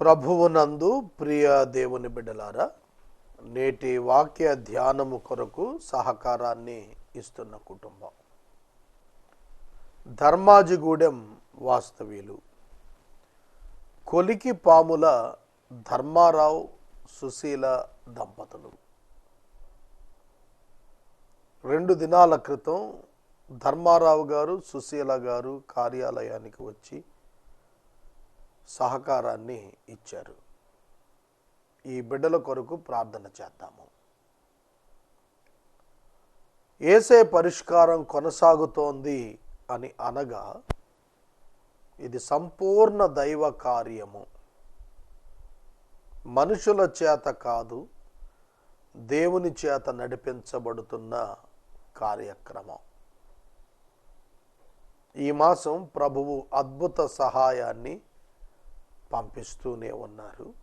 ప్రభువునందు ప్రియ దేవుని బిడ్డలారా నేటి వాక్య ధ్యానము కొరకు సహకారాన్ని ఇస్తున్న కుటుంబం. ధర్మాజిగూడెం వాస్తవ్యులు. కొలికి పాముల ధర్మారావు సుశీల దంపతులు. రెండు దినాల క్రితం ధర్మారావు గారు సుశీల గారు కార్యాలయానికి వచ్చి సహకారాన్ని ఇచ్చారు. ఈ బిడ్డల కొరకు ప్రార్థన చేద్దాము. ఏసే పరిష్కారం కొనసాగుతోంది అని అనగా ఇది సంపూర్ణ దైవ కార్యము. మనుషుల చేత కాదు దేవుని చేత నడిపించబడుతున్న కార్యక్రమం. ఈ మాసం ప్రభువు అద్భుత సహాయాన్ని పంపిస్తూనే ఉన్నారు.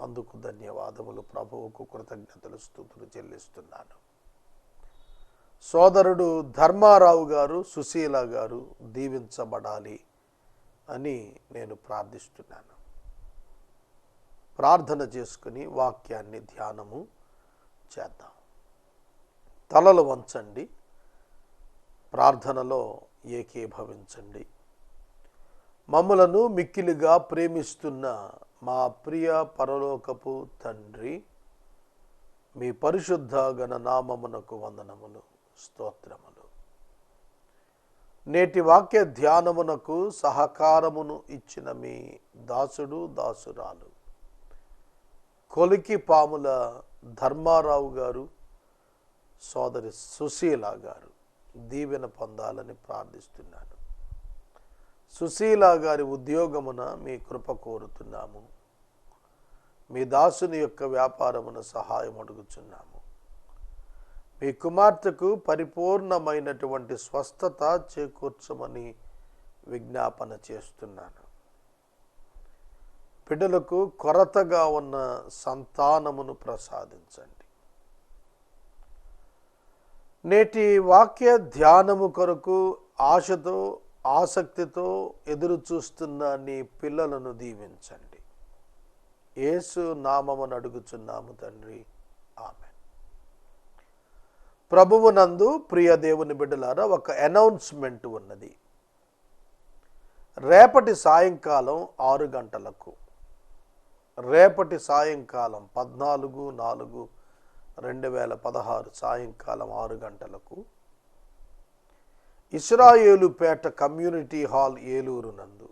అందుకు ధన్యవాదములు. ప్రభువుకు కృతజ్ఞతలు స్థుతులు చెల్లిస్తున్నాను. సోదరుడు ధర్మారావు గారు సుశీల గారు దీవించబడాలి అని నేను ప్రార్థిస్తున్నాను. ప్రార్థన చేసుకుని వాక్యాన్ని ధ్యానము చేద్దాం. తలలు వంచండి. ప్రార్థనలో ఏకీభవించండి. మమ్మలను మిక్కిలిగా ప్రేమిస్తున్న మా ప్రియ పరలోకపు తండ్రి మీ పరిశుద్ధ గణనామమునకు వందనములు స్తోత్రములు. నేటి వాక్య ధ్యానమునకు సహకారమును ఇచ్చిన మీ దాసుడు దాసురాలు. కొలికి పాముల ధర్మారావు గారు సోదరి సుశీల గారు దీవెన పొందాలని ప్రార్థిస్తున్నాను. సుశీల గారి ఉద్యోగమున మీ కృప కోరుతున్నాము. మీ దాసుని యొక్క వ్యాపారమున సహాయం అడుగుచున్నాము. మీ కుమార్తెకు పరిపూర్ణమైనటువంటి స్వస్థత చేకూర్చమని విజ్ఞాపన చేస్తున్నాను. బిడ్డలకు కొరతగా ఉన్న సంతానమును ప్రసాదించండి. నేటి వాక్య ధ్యానము కొరకు ఆశతో ఆసక్తితో ఎదురు చూస్తున్న నీ పిల్లలను దీవించండి. యేసు నామమును అడుగుచున్నాము తండ్రి. ఆమె ప్రభువునందు ప్రియ దేవుని బిడ్డలారా ఒక అనౌన్స్మెంట్ ఉన్నది. రేపటి సాయంకాలం ఆరు గంటలకు. రేపటి సాయంకాలం పద్నాలుగు నాలుగు రెండు వేల పదహారు సాయంకాలం ఆరు గంటలకు ఇస్రాయేలుపేట కమ్యూనిటీ హాల్ ఏలూరు నందు.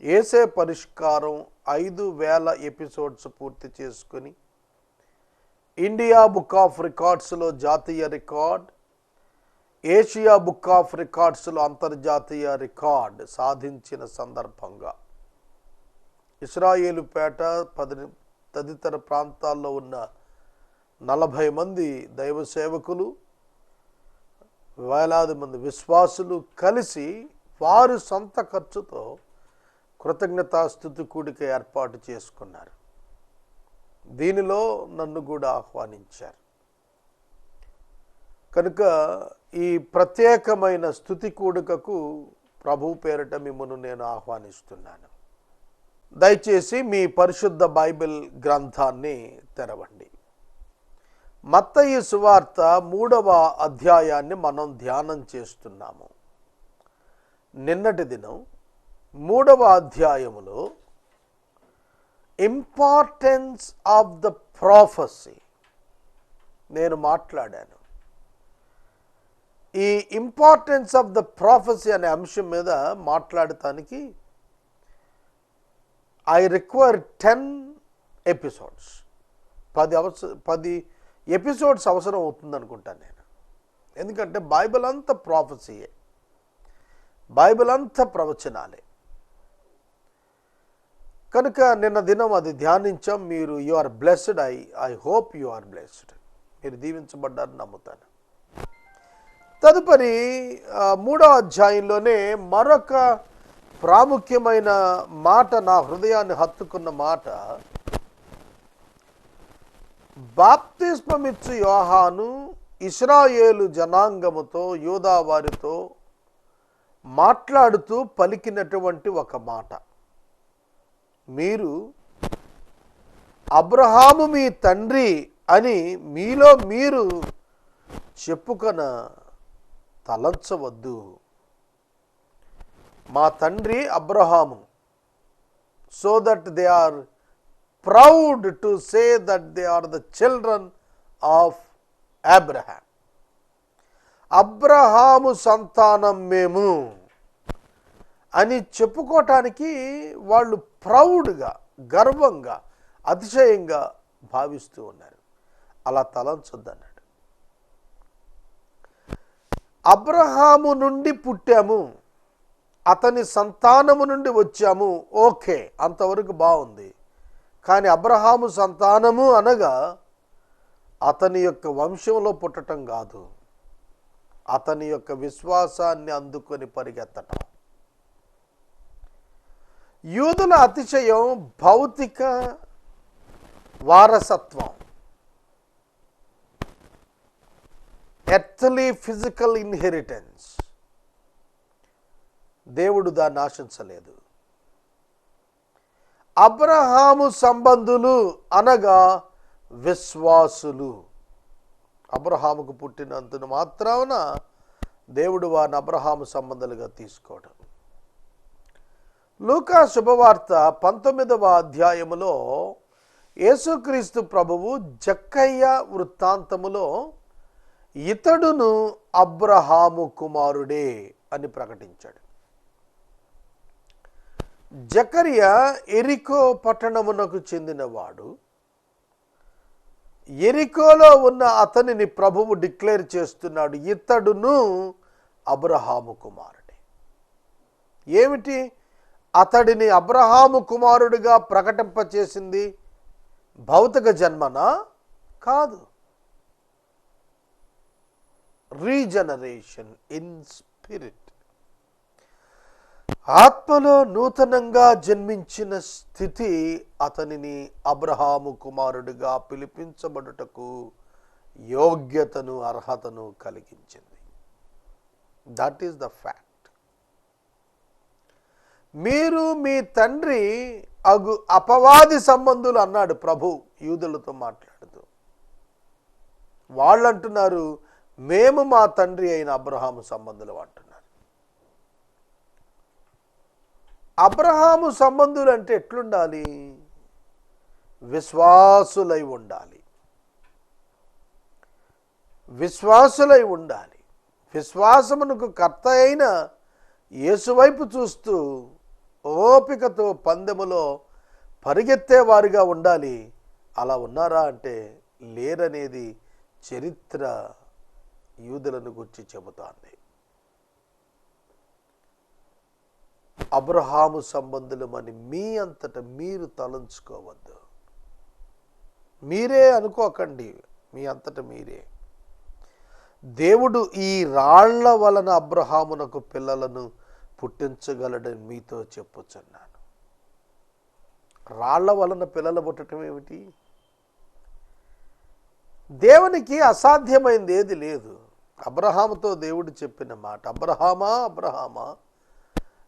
ఏసే పరిష్కారం ఐదు వేల ఎపిసోడ్స్ పూర్తి చేసుకుని ఇండియా బుక్ ఆఫ్ రికార్డ్స్లో జాతీయ రికార్డ్ ఏషియా బుక్ ఆఫ్ రికార్డ్స్లో అంతర్జాతీయ రికార్డ్ సాధించిన సందర్భంగా. ఇస్రాయేలుపేట పది తదితర ప్రాంతాల్లో ఉన్న నలభై మంది దైవ సేవకులు వేలాది మంది విశ్వాసులు కలిసి వారు సొంత ఖర్చుతో కృతజ్ఞతాస్థుతి కూడిక ఏర్పాటు చేసుకున్నారు. దీనిలో నన్ను కూడా ఆహ్వానించారు. కనుక ఈ ప్రత్యేకమైన స్థుతి కూడికకు ప్రభు పేరిట మిమ్మల్ని నేను ఆహ్వానిస్తున్నాను. దయచేసి మీ పరిశుద్ధ బైబిల్ గ్రంథాన్ని తెరవండి. మత్తయి సువార్త మూడవ అధ్యాయాన్ని మనం ధ్యానం చేస్తున్నాము. నిన్నటి దినం మూడవ అధ్యాయములో ఇంపార్టెన్స్ ఆఫ్ ద ప్రాఫసీ నేను మాట్లాడాను. ఈ ఇంపార్టెన్స్ ఆఫ్ ద ప్రాఫసీ అనే అంశం మీద మాట్లాడటానికి ఐ రిక్వైర్ టెన్ ఎపిసోడ్స్. పది అవసర పది ఎపిసోడ్స్ అవసరం అవుతుంది అనుకుంటాను నేను. ఎందుకంటే బైబిల్ అంతా ప్రాఫెసీయే బైబిల్ అంతా ప్రవచనాలే. కనుక నిన్న దినం అది ధ్యానించాం. మీరు you are blessed I I hope you are blessed మీరు దీవించబడ్డారని నమ్ముతాను. తదుపరి మూడో అధ్యాయంలోనే మరొక ప్రాముఖ్యమైన మాట నా హృదయాన్ని హత్తుకున్న మాట బాప్తిస్మమిచ్చు యోహాను ఇస్రాయేలు జనాంగముతో యూదా వారితో మాట్లాడుతూ పలికినటువంటి ఒక మాట. మీరు అబ్రహాము మీ తండ్రి అని మీలో మీరు చెప్పుకొన తలంచవద్దు. మా తండ్రి Abraham so that they are proud to say that they are the children of Abraham Abraham సంతానం మేము అని చెప్పుకోవటానికి వాళ్ళు ప్రౌడ్గా గర్వంగా అతిశయంగా భావిస్తూ ఉన్నారు అలా తలంచొద్దన్నాడు అబ్రహాము నుండి పుట్టాము అతని సంతానము నుండి వచ్చాము ఓకే అంతవరకు బాగుంది కానీ అబ్రహాము సంతానము అనగా అతని యొక్క వంశంలో పుట్టటం కాదు. అతని యొక్క విశ్వాసాన్ని అందుకొని పరిగెత్తటం. యూదుల అతిశయం భౌతిక వారసత్వం. Earthly physical inheritance. దేవుడు దాన్ని ఆశించలేదు. అబ్రహాము సంబంధులు అనగా విశ్వాసులు. అబ్రహాముకు పుట్టినందున మాత్రాన దేవుడు వారిని అబ్రహాము సంబంధాలుగా తీసుకోవడం లూకా శుభవార్త పంతొమ్మిదవ అధ్యాయములో యేసుక్రీస్తు ప్రభువు జక్కయ్య వృత్తాంతములో ఇతడును అబ్రహాము కుమారుడే అని ప్రకటించాడు. జకరియా ఎరికో పట్టణమునకు చెందినవాడు. ఎరికోలో ఉన్న అతనిని ప్రభువు డిక్లేర్ చేస్తున్నాడు. ఇతడును అబ్రహాము కుమారుడే. ఏమిటి? అతడిని అబ్రహాము కుమారుడిగా ప్రకటింపచేసింది భౌతిక జన్మనా? కాదు. Regeneration in spirit. ఆత్మలో నూతనంగా జన్మించిన స్థితి అతనిని అబ్రహాము కుమారుడిగా పిలిపించబడుటకు యోగ్యతను అర్హతను కలిగించింది. దట్ ఈస్ ద ఫ్యాక్ట్ మీరు మీ తండ్రి అగు అపవాది సంబంధులు అన్నాడు ప్రభు యూదులతో మాట్లాడుతూ. వాళ్ళు అంటున్నారు మేము మా తండ్రి అయిన అబ్రహాము సంబంధులు అంటున్నారు అబ్రహాము సంబంధులు అంటే ఎట్లుండాలి? విశ్వాసులై ఉండాలి. విశ్వాసులై ఉండాలి. విశ్వాసమునకు కర్త అయిన యేసువైపు చూస్తూ ఓపికతో పందెములో పరిగెత్తేవారుగా ఉండాలి. అలా ఉన్నారా అంటే లేరనేది చరిత్ర యూదులను గురించి చెబుతాంది. అబ్రహాము సంబంధులమని మీ అంతట మీరు తలంచుకోవద్దు. మీరే అనుకోకండి మీ అంతట మీరే. దేవుడు ఈ రాళ్ళ వలన అబ్రహామునకు పిల్లలను పుట్టించగలడని మీతో చెప్పుచున్నాను. రాళ్ళ వలన పిల్లలు పుట్టడం ఏమిటి? దేవునికి అసాధ్యమైంది ఏది లేదు. అబ్రహాముతో దేవుడు చెప్పిన మాట అబ్రహామా అబ్రహామా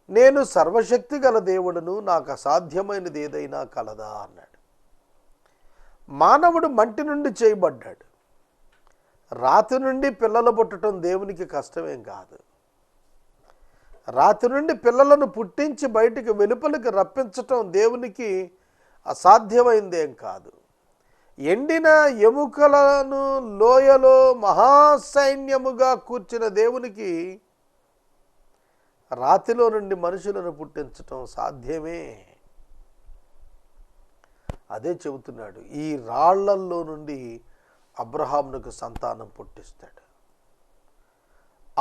నేను సర్వశక్తి గల దేవుడును నాకు అసాధ్యమైనది ఏదైనా కలదా అన్నాడు. మానవుడు మంటి నుండి చేయబడ్డాడు. రాతి నుండి పిల్లలు పుట్టడం దేవునికి కష్టమేం కాదు. రాతి నుండి పిల్లలను పుట్టించి బయటికి వెలుపలికి రప్పించటం దేవునికి అసాధ్యమైందేం కాదు. ఎండిన ఎముకలను లోయలో మహాసైన్యముగా కూర్చిన దేవునికి రాతిలో నుండి మనుషులను పుట్టించటం సాధ్యమే. అదే చెబుతున్నాడు ఈ రాళ్ళల్లో నుండి అబ్రహామునకు సంతానం పుట్టిస్తాడు.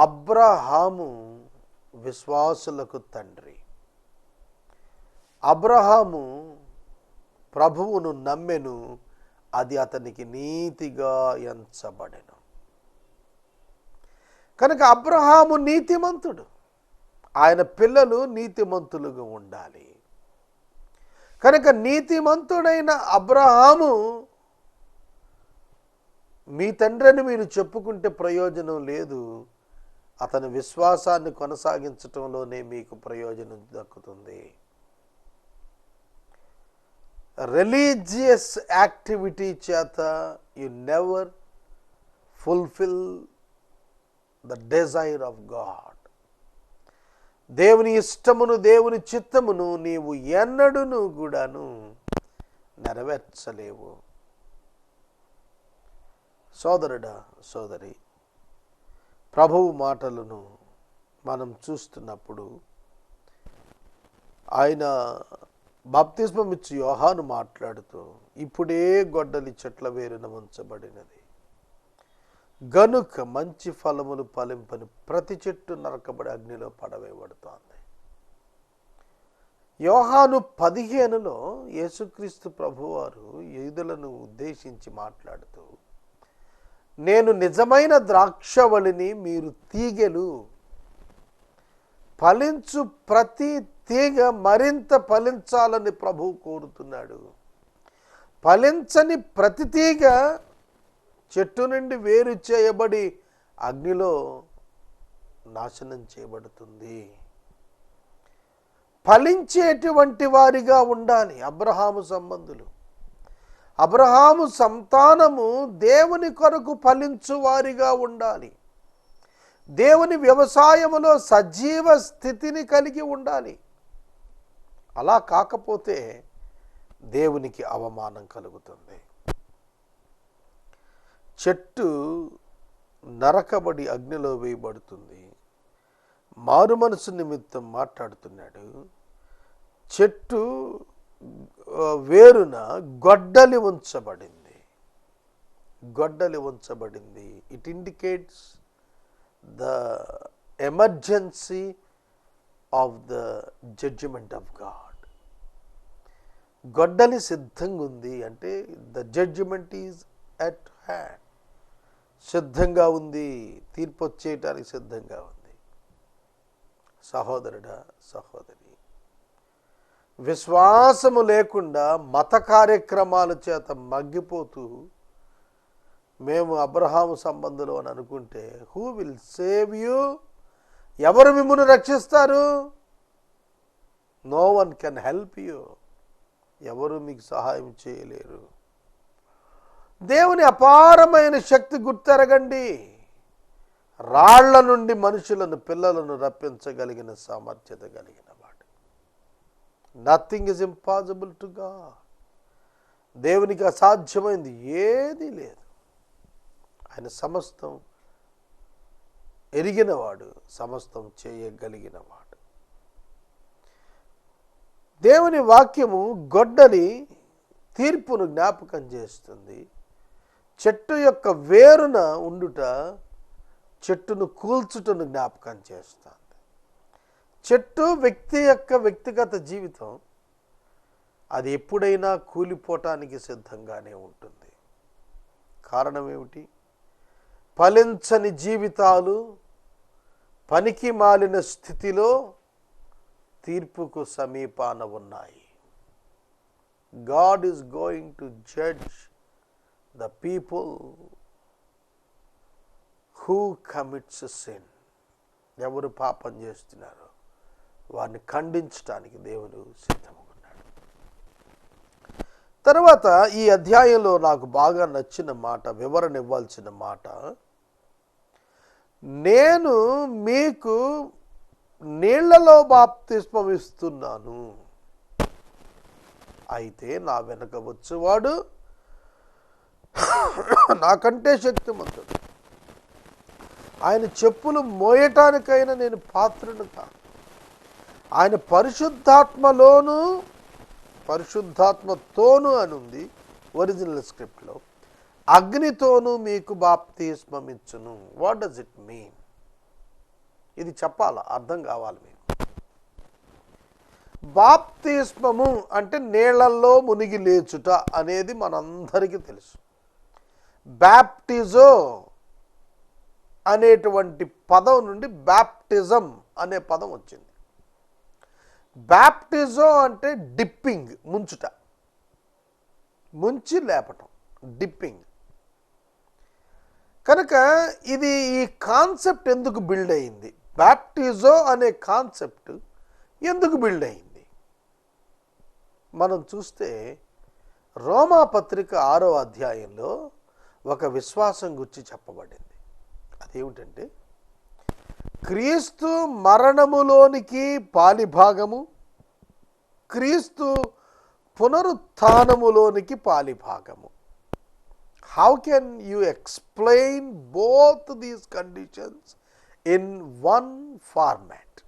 అబ్రహాము విశ్వాసులకు తండ్రి. అబ్రహాము ప్రభువును నమ్మెను అది అతనికి నీతిగా ఎంచబడెను. కనుక అబ్రహాము నీతిమంతుడు. ఆయన పిల్లలు నీతిమంతులుగా ఉండాలి. కనుక నీతిమంతుడైన అబ్రహాము మీ తండ్రిని మీరు చెప్పుకుంటే ప్రయోజనం లేదు. అతని విశ్వాసాన్ని కొనసాగించటంలోనే మీకు ప్రయోజనం దక్కుతుంది. రిలీజియస్ యాక్టివిటీ చేత you never fulfil the desire of God. దేవుని ఇష్టమును దేవుని చిత్తమును నీవు ఎన్నడూను కూడాను నెరవేర్చలేవు. సోదరుడా సోదరి ప్రభువు మాటలను మనం చూస్తున్నప్పుడు ఆయన బాప్తిస్మం ఇచ్చి యోహాను మాట్లాడుతూ ఇప్పుడే గొడ్డలి చెట్ల వేరున ఉంచబడినది గనుక మంచి ఫలములు ఫలింపని ప్రతి చెట్టు నరకబడి అగ్నిలో పడవేయబడుతోంది. యోహాను పదిహేనులో యేసుక్రీస్తు ప్రభువారు యూదులను ఉద్దేశించి మాట్లాడుతూ నేను నిజమైన ద్రాక్షవళిని మీరు తీగెలు. ఫలించు ప్రతి తీగ మరింత ఫలించాలని ప్రభువు కోరుతున్నాడు. ఫలించని ప్రతి తీగ చెట్టు నుండి వేరు చేయబడి అగ్నిలో నాశనం చేయబడుతుంది. ఫలించేటువంటి వారిగా ఉండాలి అబ్రహాము సంబంధులు. అబ్రహాము సంతానము దేవుని కొరకు ఫలించు వారిగా ఉండాలి. దేవుని వ్యవసాయములో సజీవ స్థితిని కలిగి ఉండాలి. అలా కాకపోతే దేవునికి అవమానం కలుగుతుంది. చెట్టు నరకబడి అగ్నిలో వేయబడుతుంది. మారు మనసు నిమిత్తం మాట్లాడుతున్నాడు. చెట్టు వేరున గొడ్డలి ఉంచబడింది. గొడ్డలి ఉంచబడింది. It indicates the emergency of the judgement of God గొడ్డలి సిద్ధంగా ఉంది అంటే the judgement is at hand సిద్ధంగా ఉంది తీర్పు వచ్చేయటానికి సిద్ధంగా ఉంది. సహోదరుడా సహోదరి విశ్వాసము లేకుండా మత కార్యక్రమాల చేత మగ్గిపోతూ మేము అబ్రహాము సంబంధులు అని అనుకుంటే హూ విల్ సేవ్ యూ ఎవరు మిమ్మల్ని రక్షిస్తారు? No one can help you ఎవరు మీకు సహాయం చేయలేరు. దేవుని అపారమైన శక్తి గుర్తెరగండి. రాళ్ళ నుండి మనుషులను పిల్లలను రప్పించగలిగిన సామర్థ్యత కలిగిన వాడు. నథింగ్ ఇస్ ఇంపాసిబుల్ టు గా దేవునికి అసాధ్యమైంది ఏదీ లేదు. ఆయన సమస్తం ఎరిగినవాడు సమస్తం చేయగలిగినవాడు దేవుని వాక్యము గొడ్డలి తీర్పును జ్ఞాపకం చేస్తుంది. చెట్టు యొక్క వేరున ఉండుట చెట్టును కూల్చుటను జ్ఞాపకం చేస్తుంది. చెట్టు వ్యక్తి యొక్క వ్యక్తిగత జీవితం అది ఎప్పుడైనా కూలిపోవటానికి సిద్ధంగానే ఉంటుంది. కారణం ఏమిటి? ఫలించని జీవితాలు పనికి మాలిన స్థితిలో తీర్పుకు సమీపాన ఉన్నాయి. God is going to judge the people who commits sin ఎవరు పాపం చేస్తున్నారో? వారిని ఖండించడానికి దేవుడు సిద్ధమవుతున్నాడు తర్వాత ఈ అధ్యాయంలో నాకు బాగా నచ్చిన మాట వివరణ ఇవ్వాల్సిన మాట నేను మీకు నీళ్ళలో బాప్తిస్మమిస్తున్నాను. అయితే నా వెనక వచ్చేవాడు నాకంటే శక్తిమంతుడు. ఆయన చెప్పులు మోయటానికైనా నేను పాత్రను కాను ఆయన పరిశుద్ధాత్మలోను పరిశుద్ధాత్మతోను అని ఉంది ఒరిజినల్ స్క్రిప్ట్లో. అగ్నితోను మీకు బాప్తిస్మమిచ్చును వాట్ డస్ ఇట్ మీన్? ఇది చెప్పాలా? అర్థం కావాలి మీకు. బాప్తిస్మము అంటే నీళ్ళల్లో మునిగి లేచుట అనేది మనందరికీ తెలుసు. బ్యాప్టిజో అనేటువంటి పదం నుండి బ్యాప్టిజం అనే పదం వచ్చింది. బ్యాప్టిజో అంటే డిప్పింగ్ ముంచుట. ముంచి లేపటం డిప్పింగ్. కనుక ఇది ఈ కాన్సెప్ట్ ఎందుకు బిల్డ్ అయింది? బ్యాప్టిజో అనే కాన్సెప్ట్ ఎందుకు బిల్డ్ అయింది? మనం చూస్తే రోమా పత్రిక ఆరో అధ్యాయంలో ఒక విశ్వాసం గురించి చెప్పబడింది. అదేమిటంటే క్రీస్తు మరణములోనికి పాలిభాగము క్రీస్తు పునరుత్నములోనికి పాలిభాగము. How can you explain both these conditions in one format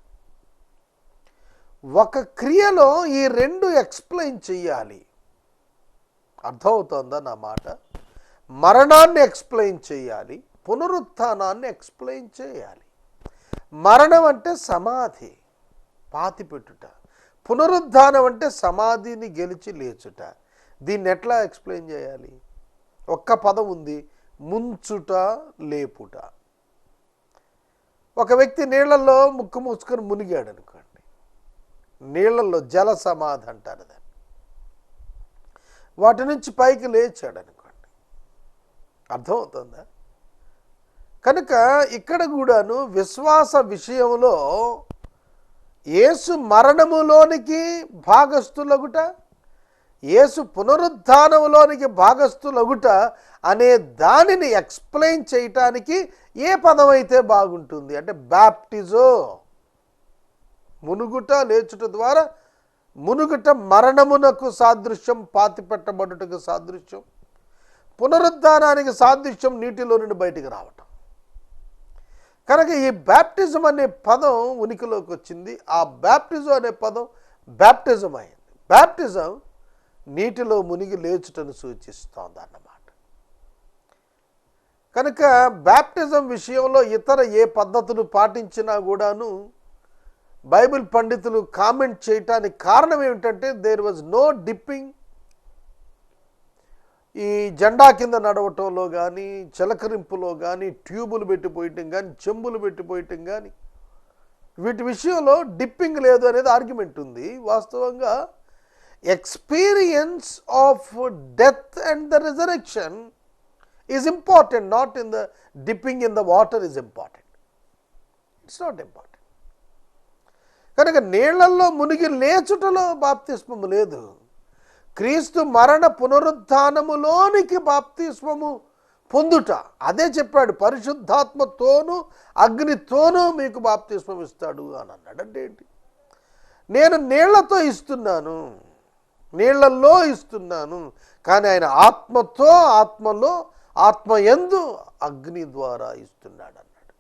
ఒక క్రియలో ఈ రెండు ఎక్స్ప్లెయిన్ చెయ్యాలి. అర్థమవుతుందా నా మాట? మరణాన్ని ఎక్స్ప్లెయిన్ చేయాలి పునరుత్నాన్ని ఎక్స్ప్లెయిన్ చేయాలి. మరణం అంటే సమాధి పాతిపెట్టుట పునరుద్ధానం అంటే సమాధిని గెలిచి లేచుట. దీన్ని ఎట్లా ఎక్స్ప్లెయిన్ చేయాలి? ఒక్క పదం ఉంది ముంచుట లేపుట. ఒక వ్యక్తి నీళ్ళల్లో ముక్కు మూసుకొని మునిగాడు అనుకోండి. నీళ్ళల్లో జల సమాధి అంటారు దాన్ని. వాటి నుంచి పైకి లేచాడు అనుకోండి. అర్థమవుతుందా? కనుక ఇక్కడ కూడాను విశ్వాస విషయంలో యేసు మరణములోనికి భాగస్థులగుట యేసు పునరుద్ధానములోనికి భాగస్థులగుట అనే దానిని ఎక్స్ప్లెయిన్ చేయటానికి ఏ పదం అయితే బాగుంటుంది? అంటే బ్యాప్టిజో మునుగుట లేచుట ద్వారా మునుగుట మరణమునకు సాదృశ్యం పాతిపెట్టబడుటకు సాదృశ్యం. పునరుద్ధానానికి సాదృశ్యం నీటిలో నుండి బయటికి రావటం. కనుక ఈ బ్యాప్టిజం అనే పదం ఉనికిలోకి వచ్చింది. ఆ బ్యాప్టిజం అనే పదం బ్యాప్టిజం అయింది. బ్యాప్టిజం నీటిలో మునిగి లేచుటను సూచిస్తోంది అన్నమాట కనుక బ్యాప్టిజం విషయంలో ఇతర ఏ పద్ధతులు పాటించినా కూడాను బైబిల్ పండితులు కామెంట్ చేయటానికి కారణం ఏమిటంటే దేర్ వాజ్ నో డిప్పింగ్ ఈ జెండా కింద నడవటంలో కానీ చిలకరింపులో కానీ ట్యూబులు పెట్టిపోయటం కానీ చెంబులు పెట్టిపోయటం కానీ వీటి విషయంలో డిప్పింగ్ లేదు అనేది ఆర్గ్యుమెంట్ ఉంది. వాస్తవంగా experience of death and the resurrection is important not in the dipping in the water is important. It's not important. కనుక నీళ్ళల్లో మునిగి లేచుటలో బాప్తిస్మము లేదు. క్రీస్తు మరణ పునరుద్ధానములోనికి బాప్తిస్వము పొందుట. అదే చెప్పాడు పరిశుద్ధాత్మతోనూ అగ్నితోనూ మీకు బాప్తిస్వం ఇస్తాడు అని అన్నాడు. అంటే ఏంటి? నేను నీళ్ళతో ఇస్తున్నాను నీళ్ళలో ఇస్తున్నాను కానీ ఆయన ఆత్మతో ఆత్మలో ఆత్మ ఎందు అగ్ని ద్వారా ఇస్తున్నాడు అన్నాడు.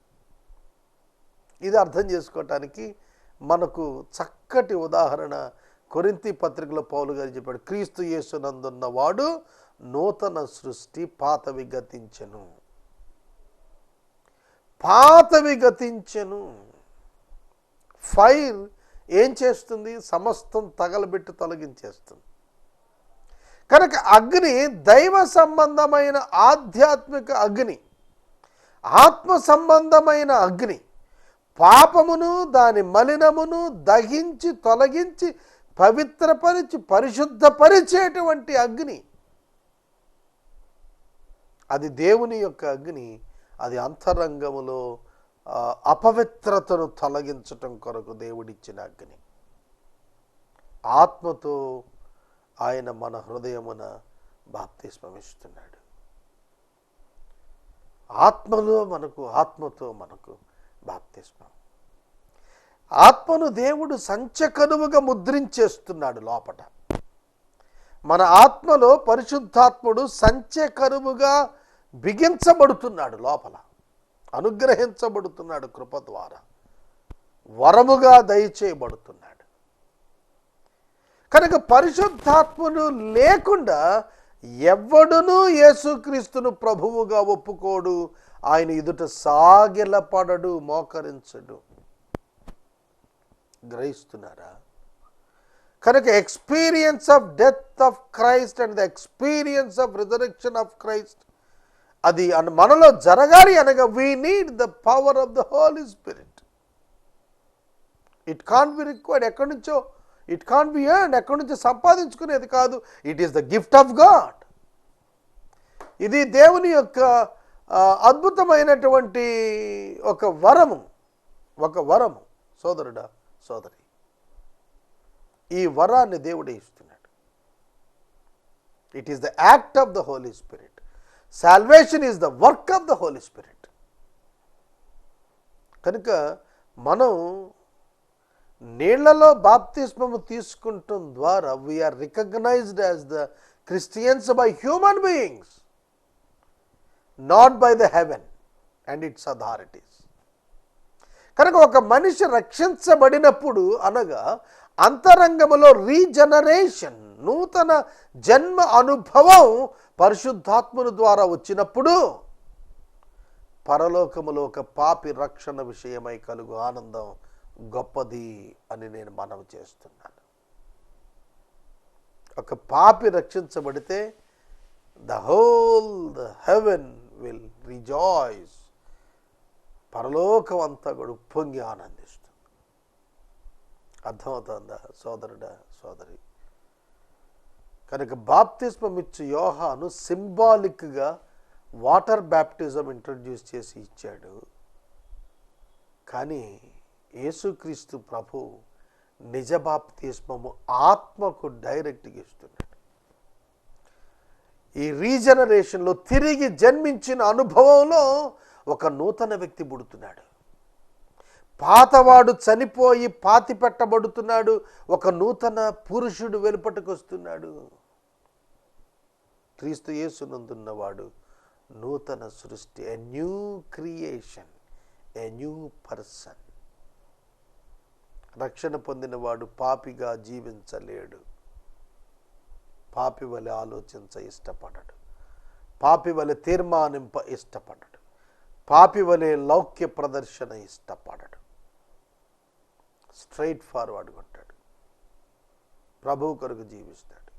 ఇది అర్థం చేసుకోవటానికి మనకు చక్కటి ఉదాహరణ కొరింతి పత్రికలో పౌలు గారు చెప్పాడు క్రీస్తు యేసునందున్న వాడు నూతన సృష్టి పాతవి గతించెను. పాతవి గతించెను. ఫైర్ ఏం చేస్తుంది? సమస్తం తగలబెట్టి తొలగించేస్తుంది. కనుక అగ్ని దైవ సంబంధమైన ఆధ్యాత్మిక అగ్ని ఆత్మ సంబంధమైన అగ్ని పాపమును దాని మలినమును దహించి తొలగించి పవిత్రపరిచి పరిశుద్ధపరిచేటువంటి అగ్ని. అది దేవుని యొక్క అగ్ని. అది అంతరంగములో అపవిత్రతను తొలగించటం కొరకు దేవుడిచ్చిన అగ్ని. ఆత్మతో ఆయన మన హృదయమున బాప్తిస్మమిస్తున్నాడు. ఆత్మలో మనకు ఆత్మతో మనకు బాప్తిస్మం ఆత్మను దేవుడు సంచకనువుగా ముద్రించేస్తున్నాడు లోపట. మన ఆత్మలో పరిశుద్ధాత్ముడు సంచకరువుగా బిగించబడుతున్నాడు లోపల. అనుగ్రహించబడుతున్నాడు కృప ద్వారా. వరముగా దయచేయబడుతున్నాడు. కనుక పరిశుద్ధాత్ముడు లేకుండా ఎవడునూ యేసుక్రీస్తును ప్రభువుగా ఒప్పుకోడు. ఆయన ఎదుట సాగిలపడడు మోకరించడు. గ్రహిస్తున్నారా? కనుక experience of death of Christ and the experience of resurrection of Christ అది మనలో జరగాలి అనగా we need the power of the holy spirit it can be required ఎక్కడి నుంచో? ఇట్ కాన్ బి ఎర్న్ ఎక్కడి నుంచో సంపాదించుకునేది కాదు. It is the gift of God ఇది దేవుని యొక్క అద్భుతమైనటువంటి ఒక వరము. ఒక వరము. సోదరుడా సోదరి ఈ వరాన్ని దేవుడే ఇస్తున్నాడు. It is the act of the holy spirit salvation is the work of the holy spirit కనుక మనం నీళ్ళలో బాప్తిస్మము తీసుకుంటం ద్వారా we are recognised as the Christians by human beings not by the heaven and its authorities కనుక ఒక మనిషి రక్షించబడినప్పుడు అనగా అంతరంగములో రీజనరేషన్ నూతన జన్మ అనుభవం పరిశుద్ధాత్ముని ద్వారా వచ్చినప్పుడు పరలోకములో ఒక పాపి రక్షణ విషయమై కలుగు ఆనందం గొప్పది అని నేను మనవి చేస్తున్నాను. ఒక పాపి రక్షించబడితే the whole the heaven will rejoice. పరలోకం అంతా కూడా ఉప్పొంగి ఆనందిస్తుంది అర్థమవుతుందా సోదరుడా సోదరి? కనుక బాప్తిస్మం ఇచ్చు యోహాను సింబాలిక్గా వాటర్ బ్యాప్టిజం ఇంట్రడ్యూస్ చేసి ఇచ్చాడు. కానీ యేసుక్రీస్తు ప్రభు నిజ బాప్తిస్మము ఆత్మకు డైరెక్ట్గా ఇస్తున్నాడు. ఈ రీజనరేషన్లో తిరిగి జన్మించిన అనుభవంలో ఒక నూతన వ్యక్తి పుడుతున్నాడు. పాతవాడు చనిపోయి పాతి పెట్టబడుతున్నాడు. ఒక నూతన పురుషుడు వెలుపటికి వస్తున్నాడు. క్రీస్తు యేసునందున్నవాడు నూతన సృష్టి a new creation a new person రక్షణ పొందినవాడు పాపిగా జీవించలేడు. పాపి వలె ఆలోచించ ఇష్టపడడు. పాపి వలె తీర్మానింప ఇష్టపడడు. పాపి వలె లౌక్య ప్రదర్శన ఇష్టపడడు. స్ట్రైట్ ఫార్వర్డ్ ఉంటాడు ప్రభువు కొరకు జీవిస్తాడు.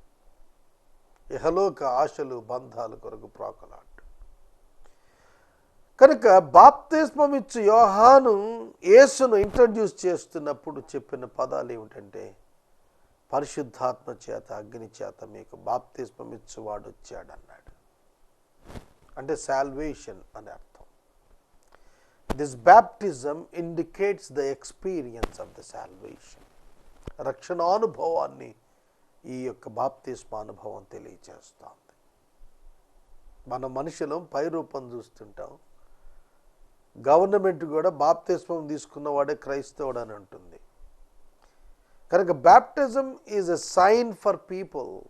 ఇహలోక ఆశలు బంధాలు కొరకు ప్రాకులాడు. కనుక బాప్తిస్మం ఇచ్చు యోహాను యేసును ఇంట్రడ్యూస్ చేస్తున్నప్పుడు చెప్పిన పదాలు ఏమిటంటే పరిశుద్ధాత్మ చేత అగ్ని చేత మీకు బాప్తిస్మం ఇచ్చువాడు వచ్చాడన్నాడు అంటే శాల్వేషన్ అని అర్థం. This baptism indicates the experience of the రక్షణ రక్షణానుభవాన్ని ఈ యొక్క బాప్తిస్మ అనుభవం తెలియచేస్తుంది. మన మనుషులం పై రూపం చూస్తుంటాం. గవర్నమెంట్ కూడా బాప్తిస్మం తీసుకున్నవాడే క్రైస్తవుడు అని ఉంటుంది కనుక baptism is a sign for people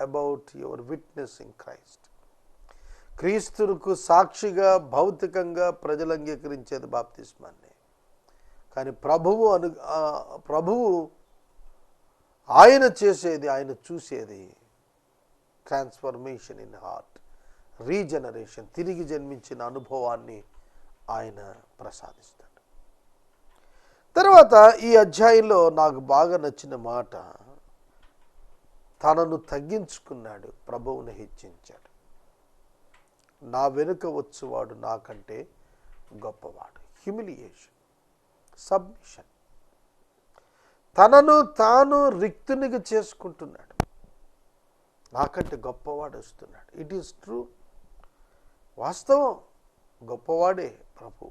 about your witness in Christ క్రీస్తులకు సాక్షిగా భౌతికంగా ప్రజలు అంగీకరించేది బాప్తిస్మాన్ని. కానీ ప్రభువు అను ప్రభువు ఆయన చేసేది ఆయన చూసేది ట్రాన్స్ఫర్మేషన్ ఇన్ హార్ట్ రీజనరేషన్ తిరిగి జన్మించిన అనుభవాన్ని ఆయన ప్రసాదిస్తాడు. తర్వాత ఈ అధ్యాయంలో నాకు బాగా నచ్చిన మాట తనను తగ్గించుకున్నాడు ప్రభువుని హెచ్చించాడు. నా వెనుక వచ్చువాడు నాకంటే గొప్పవాడు. హ్యూమిలియేషన్ సబ్మిషన్ తనను తాను రిక్తునిగా చేసుకుంటున్నాడు. నాకంటే గొప్పవాడు వస్తున్నాడు. ఇట్ ఈస్ ట్రూ వాస్తవం గొప్పవాడే ప్రభు.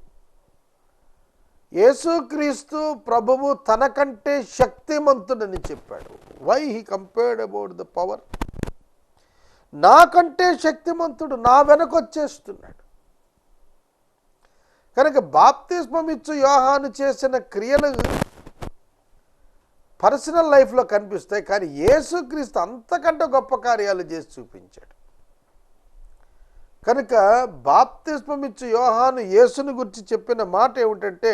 యేసుక్రీస్తు ప్రభువు తనకంటే శక్తిమంతుడని చెప్పాడు. Why he compared about the power నాకంటే శక్తిమంతుడు నా వెనకొచ్చేస్తున్నాడు. కనుక బాప్తిస్మమిచ్చు యోహాను చేసిన క్రియలు పర్సనల్ లైఫ్లో కనిపిస్తాయి కానీ యేసుక్రీస్తు అంతకంటే గొప్ప కార్యాలు చేసి చూపించాడు. కనుక బాప్తిస్మమిచ్చు యోహాను యేసుని గురించి చెప్పిన మాట ఏమిటంటే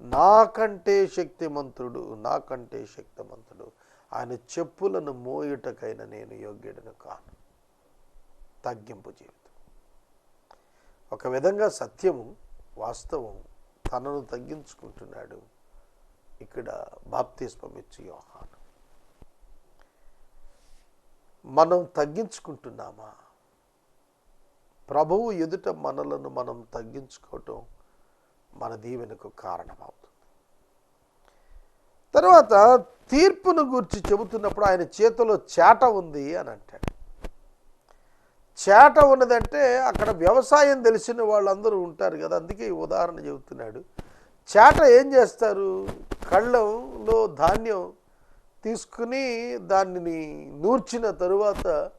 నాకంటే శక్తిమంతుడు నాకంటే శక్తిమంతుడు ఆయన చెప్పులను మోయుటకైన నేను యోగ్యుడను కాను. తగ్గింపు జీవితం. ఒక విధంగా సత్యము వాస్తవం తనను తగ్గించుకుంటున్నాడు ఇక్కడ బాప్తిస్మం ఇచ్చు యోహాను. మనం తగ్గించుకుంటున్నామా? ప్రభువు ఎదుట మనలను మనం తగ్గించుకోవటం మన దీవెనకు కారణమవుతుంది. తర్వాత తీర్పును గురించి చెబుతున్నప్పుడు ఆయన చేతిలో చేట ఉంది అని అంటాడు. చేట ఉన్నదంటే అక్కడ వ్యవసాయం తెలిసిన వాళ్ళందరూ ఉంటారు కదా అందుకే ఈ ఉదాహరణ చెబుతున్నాడు. చేట ఏం చేస్తారు? కళ్ళంలో ధాన్యం తీసుకుని దానిని నూర్చిన తరువాత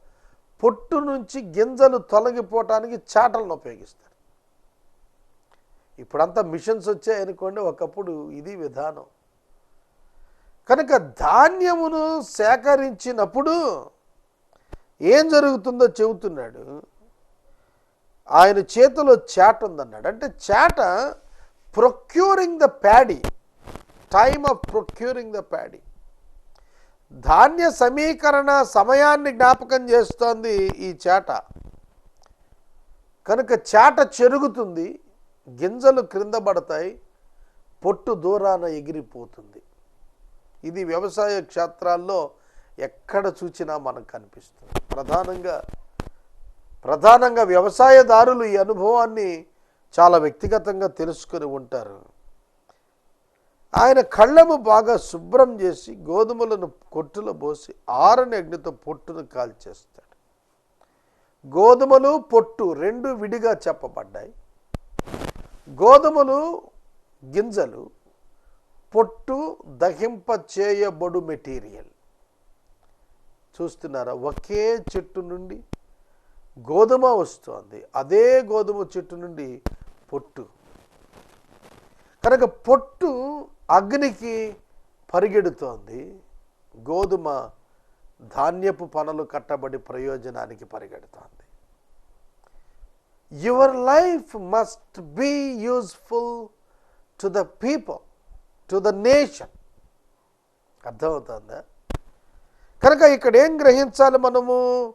పొట్టు నుంచి గింజలు తొలగిపోవటానికి చాటలను ఉపయోగిస్తారు. ఇప్పుడంతా మిషన్స్ వచ్చాయనుకోండి ఒకప్పుడు ఇది విధానం. కనుక ధాన్యమును సేకరించినప్పుడు ఏం జరుగుతుందో చెబుతున్నాడు. ఆయన చేతిలో చాట ఉందన్నాడు. అంటే చాట procuring the paddy time of procuring the paddy ధాన్య సమీకరణ సమయాన్ని జ్ఞాపకం చేస్తోంది ఈ చాట. కనుక చాట చెరుగుతుంది గింజలు క్రింద పడతాయి పొట్టు దూరాన ఎగిరిపోతుంది. ఇది వ్యవసాయ క్షేత్రాల్లో ఎక్కడ చూసినా మనకు కనిపిస్తుంది. ప్రధానంగా ప్రధానంగా వ్యవసాయదారులు ఈ అనుభవాన్ని చాలా వ్యక్తిగతంగా తెలుసుకొని ఉంటారు. ఆయన కళ్ళము బాగా శుభ్రం చేసి గోధుమలను పొట్టులో పోసి ఆరని అగ్నితో పొట్టును కాల్చేస్తాడు. గోధుమలు పొట్టు రెండు విడిగా చెప్పబడ్డాయి. గోధుమలు గింజలు పొట్టు దహింప చేయబడు మెటీరియల్. చూస్తున్నారా? ఒకే చెట్టు నుండి గోధుమ వస్తోంది. అదే గోధుమ చెట్టు నుండి పొట్టు. కనుక పొట్టు అగ్నికి పరిగెడుతోంది. గోధుమ ధాన్యపు పనులు కట్టబడి ప్రయోజనానికి పరిగెడుతోంది. Your life must be useful to the people to the nation అర్థమవుతుందా? కనుక ఇక్కడ ఏం గ్రహించాలి మనము?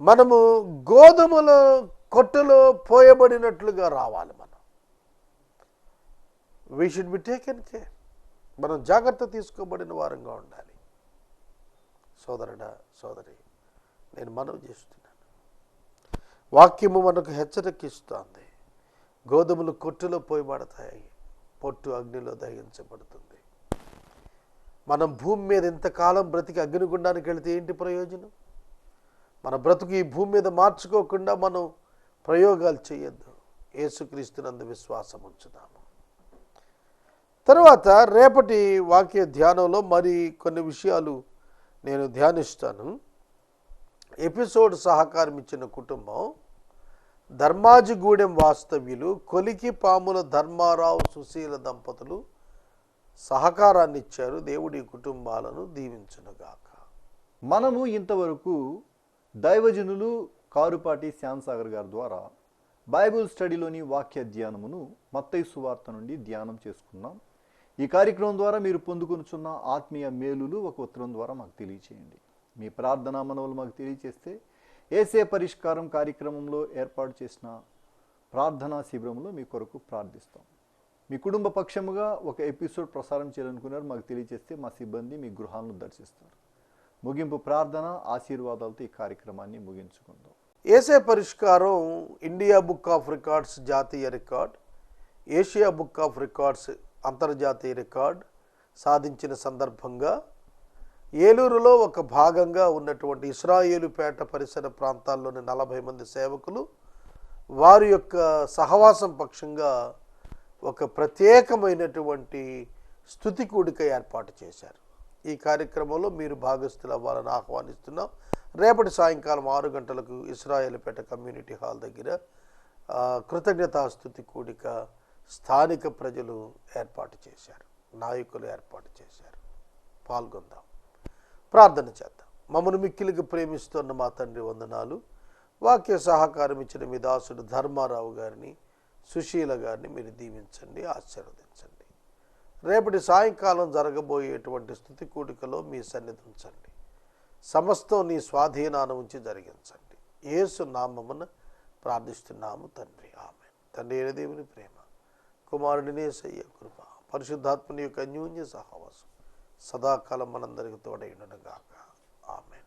మనము గోధుమల కొట్టులో పోయబడినట్లుగా రావాలి మనం. We should be taken care మనం జాగ్రత్త తీసుకోబడిన వారంగా ఉండాలి. సోదరుడా సోదరి నేను మనవి చేస్తున్నాను. వాక్యము మనకు హెచ్చరికిస్తోంది. గోధుమలు కొట్టులో పోయబడతాయి. పొట్టు అగ్నిలో దహించబడుతుంది. మనం భూమి మీద ఇంతకాలం బ్రతికి అగ్నిగుండానికి వెళితే ఏంటి ప్రయోజనం? మన బ్రతుకు ఈ భూమి మీద మార్చుకోకుండా మనం ప్రయోగాలు చేయొద్దు. యేసుక్రీస్తునందు విశ్వాసం ఉంచుదాము. తర్వాత రేపటి వాక్య ధ్యానంలో మరి కొన్ని విషయాలు నేను ధ్యానిస్తాను. ఎపిసోడ్ సహకారం ఇచ్చిన కుటుంబం ధర్మాజిగూడెం వాస్తవ్యులు కొలికి పాముల ధర్మారావు సుశీల దంపతులు సహకారాన్ని ఇచ్చారు దేవుడి కుటుంబాలను దీవించునుగాక. మనము ఇంతవరకు దైవజనులు కారుపాటి శ్యాంసాగర్ గారి ద్వారా బైబిల్ స్టడీలోని వాక్య ధ్యానమును మత్తయి సువార్త నుండి ధ్యానం చేసుకున్నాం. ఈ కార్యక్రమం ద్వారా మీరు పొందుకొనుచున్న ఆత్మీయ మేలులు ఒక ఉత్తరం ద్వారా మాకు తెలియచేయండి. మీ ప్రార్థనా మనవులు మాకు తెలియచేస్తే ఏసే పరిష్కారం కార్యక్రమంలో ఏర్పాటు చేసిన ప్రార్థనా శిబిరంలో మీ కొరకు ప్రార్థిస్తాం. మీ కుటుంబ పక్షముగా ఒక ఎపిసోడ్ ప్రసారం చేయాలనుకున్నారు మాకు తెలియజేస్తే మా సిబ్బంది మీ గృహాలను దర్శిస్తారు. ముగింపు ప్రార్థన ఆశీర్వాదాలతో ఈ కార్యక్రమాన్ని ముగించుకుందాం. ఏసే పరిష్కారం ఇండియా బుక్ ఆఫ్ రికార్డ్స్ జాతీయ record Asia book of records అంతర్జాతీయ రికార్డ్ సాధించిన సందర్భంగా ఏలూరులో ఒక భాగంగా ఉన్నటువంటి ఇస్రాయేలుపేట పరిసర ప్రాంతాల్లోని నలభై మంది సేవకులు వారి యొక్క సహవాసం పక్షంగా ఒక ప్రత్యేకమైనటువంటి స్థుతి కూడిక ఏర్పాటు చేశారు. ఈ కార్యక్రమంలో మీరు భాగస్థులు అవ్వాలని ఆహ్వానిస్తున్నాం. రేపటి సాయంకాలం ఆరు గంటలకు ఇస్రాయేల్పేట కమ్యూనిటీ హాల్ దగ్గర కృతజ్ఞతాస్థుతి కూడిక స్థానిక ప్రజలు ఏర్పాటు చేశారు. నాయకులు ఏర్పాటు చేశారు. పాల్గొందాం. ప్రార్థన చేద్దాం. మమ్మను మిక్కిలికి ప్రేమిస్తున్న మా తండ్రి వందనాలు. వాక్య సహకారం ఇచ్చిన మీ దాసుడు ధర్మారావు గారిని సుశీల గారిని మీరు దీవించండి ఆశీర్వదించండి. రేపటి సాయంకాలం జరగబోయేటువంటి స్థుతి కూడికలో మీ సన్నిధి ఉంచండి. సమస్తం నీ స్వాధీనాన ఉంచి జరిగించండి. యేసు నామమున ప్రార్థిస్తున్నాము తండ్రి. ఆమె తండ్రి అయిన దేవుని ప్రేమ కుమారుడినే సయ్య కృప పరిశుద్ధాత్మని యొక్క అన్యూన్య సహవాసం సదాకాలం మనందరికి తోడైనగాక ఆమె